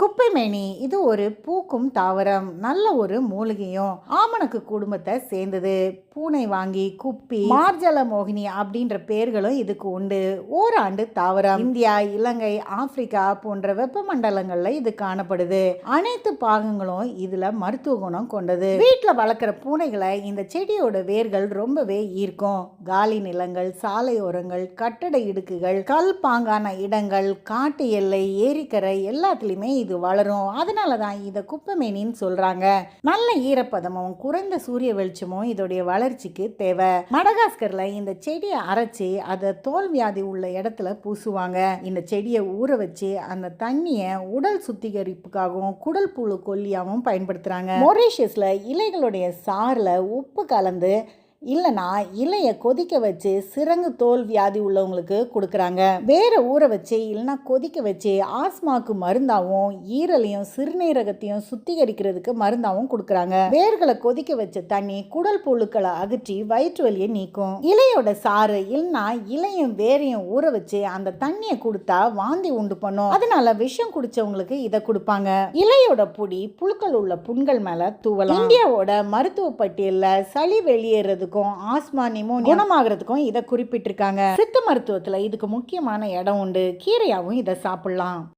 குப்பைமேனி இது ஒரு பூக்கும் தாவரம் நல்ல ஒரு மூலிகையும். ஆமணக்கு குடும்பத்தை சேர்ந்தது. பூனை வாங்கி குப்பி மார்ஜல மோகினி அப்படின்ற பெயர்களும் இதுக்கு உண்டு. ஓராண்டு தாவரம். இந்தியா இலங்கை ஆப்பிரிக்கா போன்ற வெப்பமண்டலங்களில் இது காணப்படுது. அனைத்து பாகங்களும் இதுல மருத்துவ குணம் கொண்டது. வீட்டுல வளர்க்குற பூனைகளை இந்த செடியோட வேர்கள் ரொம்பவே ஈர்க்கும். காலி நிலங்கள் சாலையோரங்கள் கட்டட இடுக்குகள் கல் பாங்கான இடங்கள் காட்டு எல்லை ஏரிக்கரை எல்லாத்துலேயுமே இது வளரும். அதனால தான் இதை குப்பைமேனின்னு சொல்றாங்க. நல்ல ஈரப்பதமும் குறைந்த சூரிய வெளிச்சமும் இதோடைய வளர்ச்சிக்கு தேவை. மடகாஸ்கர்ல இந்த செடியை அரைச்சி அதை தோல் வியாதி உள்ள இடத்துல பூசுவாங்க. இந்த செடியை ஊற வச்சு அந்த தண்ணியை உடல் சுத்திகரிப்புக்காகவும் குடல் புழு கொல்லியாகவும் பயன்படுத்துறாங்க. மொரீஷியஸ்ல இலைகளுடைய சாறில் உப்பு கலந்து இல்லைனா இலையை கொதிக்க வச்சு சிறங்கு தோல் வியாதி உள்ளவங்களுக்கு கொடுக்குறாங்க. வேற ஊற வச்சு இல்லைனா கொதிக்க வச்சு ஆஸ்மாக்கு மருந்தாகவும் ஈரலையும் சிறுநீரகத்தையும் சுத்திகரிக்கிறதுக்கு மருந்தாகவும் கொடுக்குறாங்க. வேர்களை கொதிக்க வச்ச தண்ணி குடல் புழுக்களை அகற்றி வயிற்று வலியை நீக்கும். இலையோட சாறு இல்லைனா இலையும் வேரையும் ஊற வச்சு அந்த தண்ணியை கொடுத்தா வாந்தி உண்டு பண்ணும். அதனால விஷம் குடிச்சவங்களுக்கு இதை கொடுப்பாங்க. இலையோட பொடி புழுக்கள் உள்ள புண்கள் மேல தூவலாம். இந்தியாவோட மருத்துவ பட்டியலில் சளி வெளியேறதுக்கும் ஆஸ்மா நிமோனியா குணமாகறதுக்கும் இதை குறிப்பிட்டிருக்காங்க. சித்த மருத்துவத்துல இதுக்கு முக்கியமான இடம் உண்டு. கீரையாவும் இதை சாப்பிடலாம்.